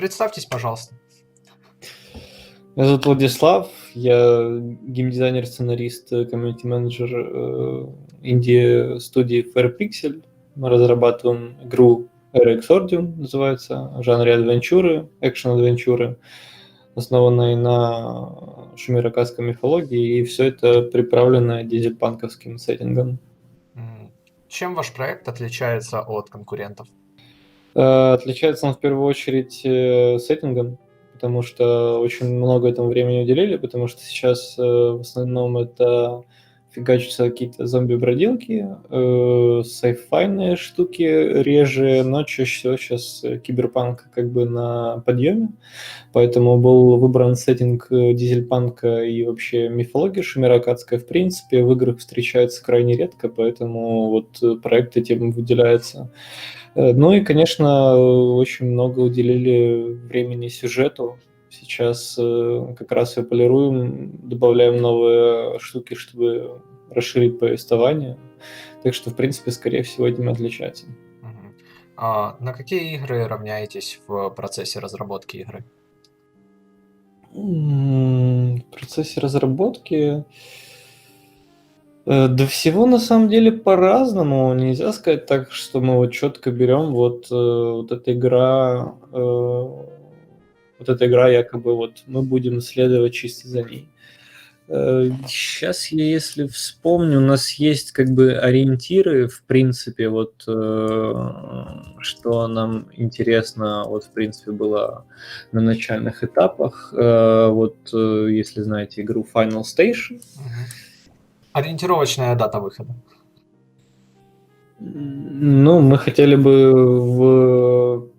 Представьтесь, пожалуйста. Меня зовут Владислав, я геймдизайнер-сценарист, комьюнити-менеджер э, инди-студии Fairpixel. Мы разрабатываем игру RX Ordium, называется, в жанре адвенчуры, экшен-адвенчуры, основанной на шумеракадской мифологии, и все это приправлено дизельпанковским сеттингом. Чем ваш проект отличается от конкурентов? Э, отличается он в первую очередь э, сеттингом, потому что очень много этому времени уделили, потому что сейчас э, в основном это фигачатся какие-то зомби-бродилки, э, сайфайные штуки реже, но чаще всего сейчас киберпанк как бы на подъеме, поэтому был выбран сеттинг дизельпанка и вообще мифология шумеракадская в принципе в играх встречается крайне редко, поэтому вот проект этим выделяется. Э, ну и, конечно, очень много уделили времени сюжету. Сейчас э, как раз и полируем, добавляем новые штуки, чтобы расширить повествование. Так что, в принципе, скорее всего, этим отличается. А на какие игры равняетесь в процессе разработки игры? В процессе разработки Э, да всего на самом деле по-разному. Нельзя сказать так, что мы вот четко берем вот, э, вот эта игра, вот эта игра якобы вот мы будем следовать чисто за ней. Сейчас я, если вспомню, у нас есть как бы ориентиры, в принципе, вот что нам интересно, вот в принципе было на начальных этапах. Вот если знаете игру Final Station, Ориентировочная дата выхода. Ну, мы хотели бы в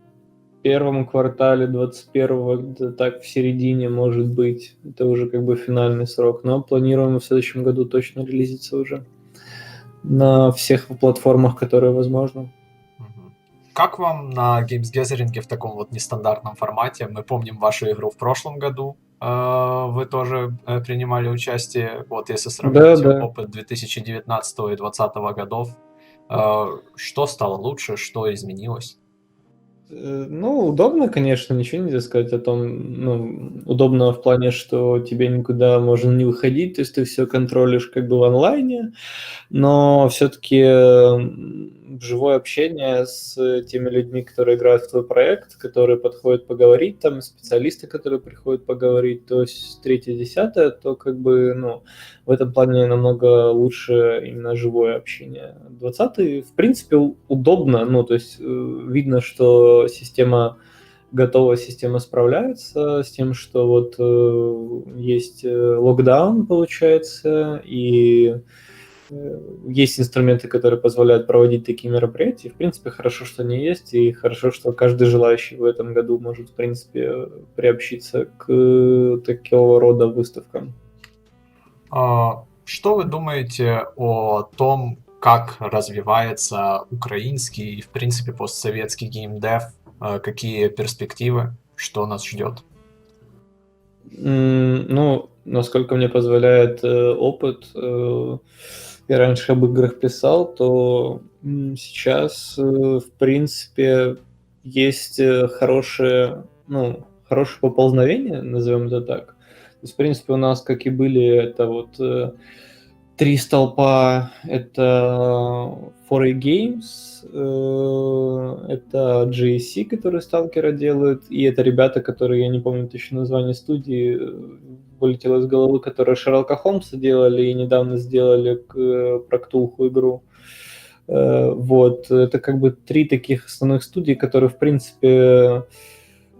первом квартале 21-го, так в середине, может быть. Это уже как бы финальный срок. Но планируем в следующем году точно релизиться уже на всех платформах, которые возможно. Как вам на Games Gathering в таком вот нестандартном формате? Мы помним вашу игру в прошлом году, а, вы тоже э, принимали участие, вот если сравнить да, да. опыт 2019 и 2020 годов, а, что стало лучше, что изменилось? Э, ну, удобно, конечно, ничего нельзя сказать о том, ну, удобно в плане, что тебе никуда можно не выходить, то есть ты все контролишь как бы в онлайне, но все-таки живое общение с теми людьми, которые играют в твой проект, которые подходят поговорить, там специалисты, которые приходят поговорить, то есть третье, десятое, то как бы, ну, в этом плане намного лучше именно живое общение. Двадцатый, в принципе, удобно, ну, то есть э, видно, что система готова, система справляется с тем, что вот э, есть э, локдаун, получается, и Э, есть инструменты, которые позволяют проводить такие мероприятия. В принципе, хорошо, что они есть, и хорошо, что каждый желающий в этом году может, в принципе, приобщиться к такого рода выставкам. А, что вы думаете о том, как развивается украинский и, в принципе, постсоветский геймдев? А, какие перспективы? Что нас ждет? Ну, насколько мне позволяет э, опыт, э, я раньше об играх писал, то сейчас, э, в принципе, есть э, хорошее, ну, хорошее поползновение, назовем это так. То есть, в принципе, у нас, как и были, это вот э, три столпа, это 4A Games, это GSC, которые сталкера делают, и это ребята, которые, я не помню точно название студии, вылетело из головы, которые Шерлока Холмса делали и недавно сделали к э, Проктулху игру. Э, вот, это как бы три таких основных студии, которые, в принципе,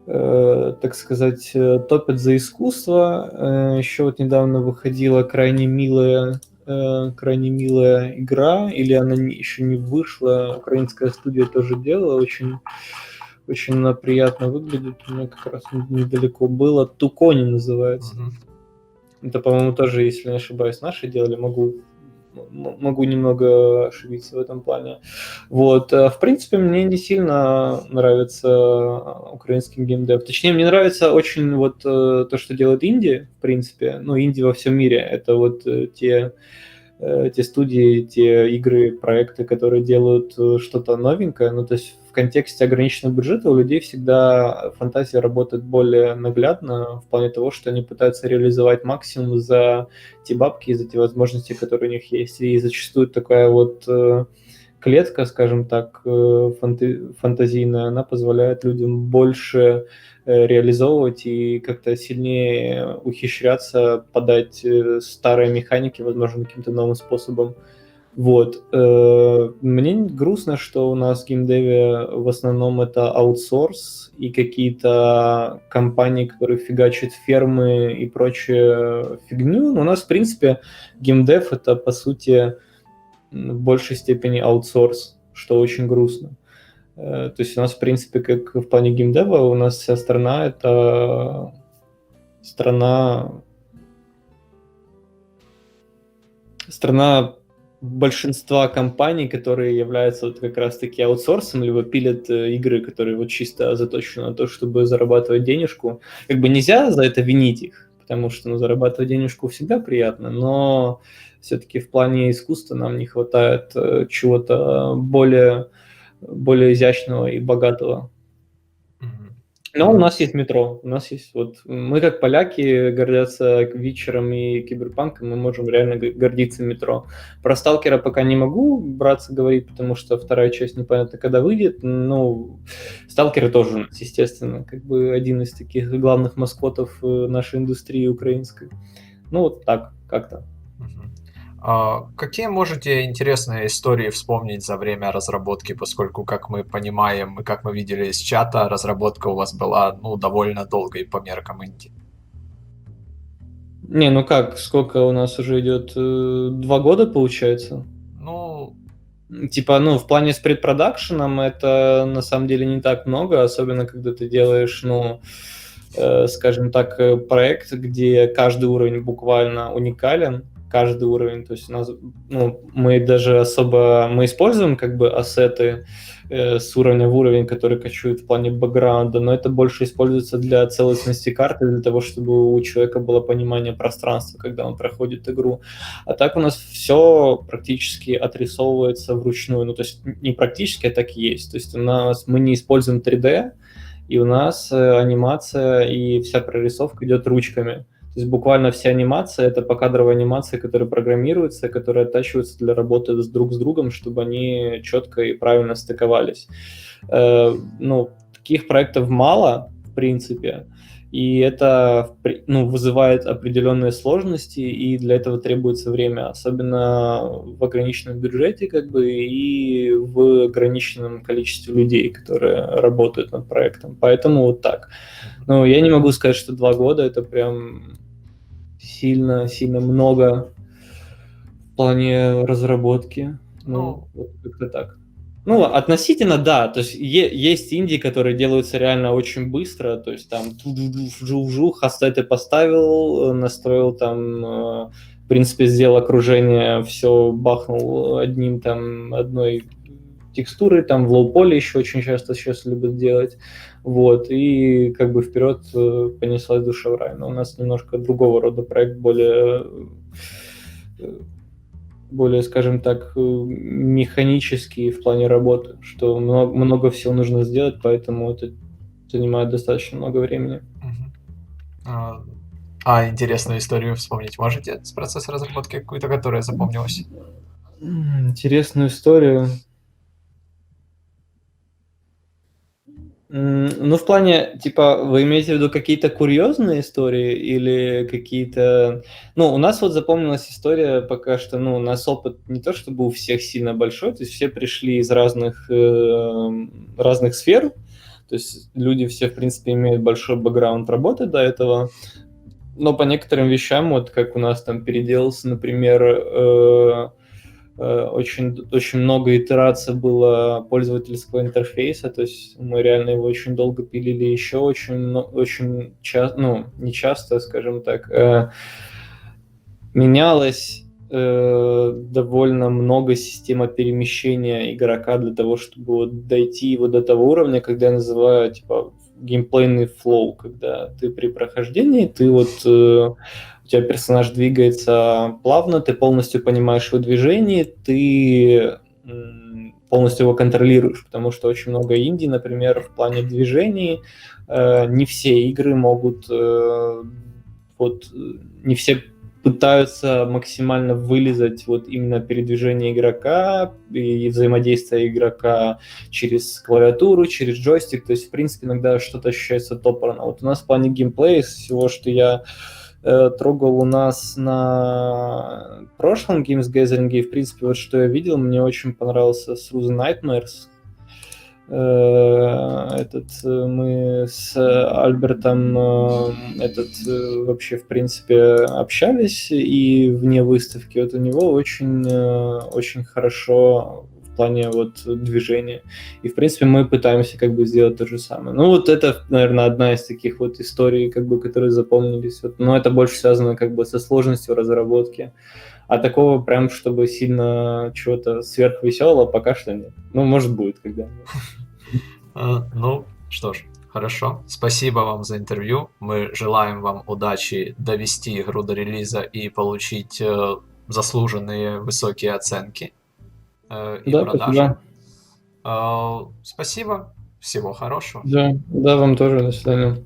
э, так сказать, топят за искусство. Еще вот недавно выходила крайне милая крайне милая игра, или она еще не вышла, украинская студия тоже делала, очень очень она приятно выглядит. У меня как раз недалеко было. Тукони называется. Uh-huh. Это, по-моему, тоже, если не ошибаюсь, наши делали. Могу могу немного ошибиться в этом плане. Вот, э, в принципе, мне не сильно нравится украинский геймдев. Точнее, мне нравится очень вот э, то, что делает Индия, в принципе. Ну, Индия во всем мире. Это вот э, те те студии, те игры, проекты, которые делают что-то новенькое. Ну, то есть в контексте ограниченного бюджета у людей всегда фантазия работает более наглядно в плане того, что они пытаются реализовать максимум за те бабки за те возможности, которые у них есть. И зачастую такая вот э, клетка, скажем так, э, фантазийная, она позволяет людям больше э, реализовывать и как-то сильнее ухищряться, подать э, старые механики, возможно, каким-то новым способом. Вот. Мне грустно, что у нас в геймдеве в основном это аутсорс и какие-то компании, которые фигачат фермы и прочую фигню. Но у нас, в принципе, геймдев это, по сути, в большей степени аутсорс, что очень грустно. Э, то есть у нас, в принципе, как в плане геймдева, у нас вся страна — это страна... Страна большинства компаний, которые являются вот как раз-таки аутсорсом, либо пилят э, игры, которые вот чисто заточены на то, чтобы зарабатывать денежку. Как бы нельзя за это винить их, потому что ну, зарабатывать денежку всегда приятно, но все-таки в плане искусства нам не хватает э, чего-то более, более изящного и богатого. Но у нас есть метро, у нас есть вот мы как поляки гордятся вечером и киберпанком, мы можем реально гордиться метро. Про сталкера пока не могу браться говорить, потому что вторая часть непонятно когда выйдет. Ну, сталкеры тоже у нас, естественно, как бы один из таких главных маскотов э, нашей индустрии украинской. Ну вот так как-то. А, какие можете интересные истории вспомнить за время разработки, поскольку, как мы понимаем и как мы видели из чата, разработка у вас была ну, довольно долгой по меркам инди? Не, ну как, сколько у нас уже идет? Э, два года, получается? Ну... Типа, ну, в плане с предпродакшеном это на самом деле не так много, особенно когда ты делаешь, ну, э, скажем так, э, проект, где каждый уровень буквально уникален, каждый уровень. То есть у нас, ну, мы даже особо, мы используем как бы ассеты э, с уровня в уровень, которые качуют в плане бэкграунда, но это больше используется для целостности карты, для того, чтобы у человека было понимание пространства, когда он проходит игру. А так у нас все практически отрисовывается вручную. Ну, то есть не практически, а так и есть. То есть у нас мы не используем 3D, и у нас э, анимация и вся прорисовка идет ручками. То есть буквально вся анимация — это покадровая анимация, которая программируется, которая оттачивается для работы с друг с другом, чтобы они четко и правильно стыковались. Э, ну, таких проектов мало, в принципе, и это ну, вызывает определенные сложности, и для этого требуется время, особенно в ограниченном бюджете, как бы, и в ограниченном количестве людей, которые работают над проектом. Поэтому вот так. Ну, я не могу сказать, что два года это прям сильно, сильно много в плане разработки. Ну, ну вот как-то так. Ну, относительно, да. То есть есть инди, которые делаются реально очень быстро. То есть там жух-жух, ассеты поставил, настроил там, э, в принципе, сделал окружение, все бахнул одним там, одной текстурой, там в лоу-поле еще очень часто сейчас любят делать. Вот, и как бы вперед э, понеслась душа в рай. Но у нас немножко другого рода проект, более, э, более, скажем так, э, механический в плане работы, что много, много всего нужно сделать, поэтому это занимает достаточно много времени. А, а интересную историю вспомнить можете с процесса разработки какую-то, которая запомнилась? Интересную историю. Ну, в плане, типа, вы имеете в виду какие-то курьезные истории или какие-то... Ну, у нас вот запомнилась история пока что, ну, у нас опыт не то чтобы у всех сильно большой, то есть все пришли из разных, э, разных сфер, то есть люди все, в принципе, имеют большой бэкграунд работы до этого, но по некоторым вещам, вот как у нас там переделался, например, э, очень, очень много итераций было пользовательского интерфейса, то есть мы реально его очень долго пилили, еще очень, очень часто, ну, не часто, скажем так, э, менялось э, довольно много система перемещения игрока для того, чтобы вот дойти его до того уровня, когда я называю, типа, геймплейный флоу, когда ты при прохождении, ты вот э, тебя персонаж двигается плавно, ты полностью понимаешь его движение, ты полностью его контролируешь, потому что очень много инди, например, в плане движений, э, не все игры могут, э, вот, не все пытаются максимально вылезать вот именно передвижение игрока и взаимодействие игрока через клавиатуру, через джойстик. То есть, в принципе, иногда что-то ощущается топорно. Вот у нас в плане геймплея из всего, что я трогал у нас на прошлом Games Gathering, и, в принципе, вот что я видел, мне очень понравился the Nightmares. Э, этот э, мы с Альбертом э, этот вообще в принципе общались и вне выставки вот у него очень очень хорошо плане вот движения и в принципе мы пытаемся как бы сделать то же самое ну вот это наверное одна из таких вот историй как бы которые запомнились вот, но это больше связано как бы со сложностью разработки а такого прям, чтобы сильно чего-то сверхвеселого пока что нет. Ну, может, будет когда-нибудь. А, ну, что ж, хорошо. Спасибо вам за интервью. Мы желаем вам удачи довести игру до релиза и получить э, заслуженные высокие оценки э, и да, продажи. Спасибо. Э, спасибо. Всего хорошего. Да, да, вам тоже. До свидания.